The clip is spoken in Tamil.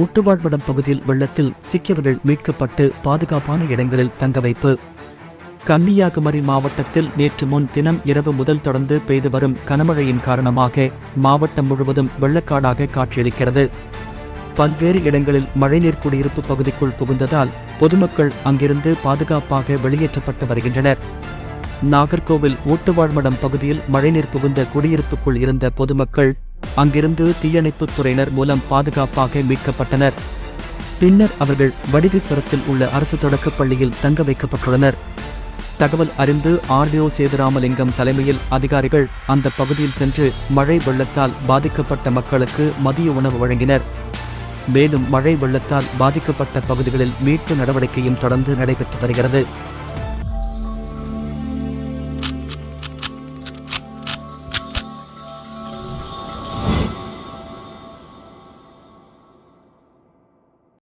ஊட்டுவாழ்வடம் பகுதியில் வெள்ளத்தில் சிக்கியவர்கள் மீட்கப்பட்டு பாதுகாப்பான இடங்களில் தங்க வைப்பு. கன்னியாகுமரி மாவட்டத்தில் நேற்று முன் தினம் இரவு முதல் தொடர்ந்து பெய்து வரும் கனமழையின் காரணமாக மாவட்டம் முழுவதும் வெள்ளக்காடாக காட்சியளிக்கிறது. பல்வேறு இடங்களில் மழைநீர் குடியிருப்பு பகுதிக்குள் புகுந்ததால் பொதுமக்கள் அங்கிருந்து பாதுகாப்பாக வெளியேற்றப்பட்டு வருகின்றனர். நாகர்கோவில் ஓட்டுவாழ்மடம் பகுதியில் மழைநீர் புகுந்த குடியிருப்புக்குள் இருந்த பொதுமக்கள் அங்கிருந்து தீயணைப்புத் துறையினர் மூலம் பாதுகாப்பாக மீட்கப்பட்டனர். பின்னர் அவர்கள் வடிவீஸ்வரத்தில் உள்ள அரசு தொடக்கப் பள்ளியில் தங்க வைக்கப்பட்டுள்ளனர். தகவல் அறிந்து ஆர்டிஓ சேதுராமலிங்கம் தலைமையில் அதிகாரிகள் அந்த பகுதியில் சென்று மழை வெள்ளத்தால் பாதிக்கப்பட்ட மக்களுக்கு மதிய உணவு வழங்கினர். மேலும் மழை வெள்ளத்தால் பாதிக்கப்பட்ட பகுதிகளில் மீட்பு நடவடிக்கையும் தொடர்ந்து நடைபெற்று வருகிறது.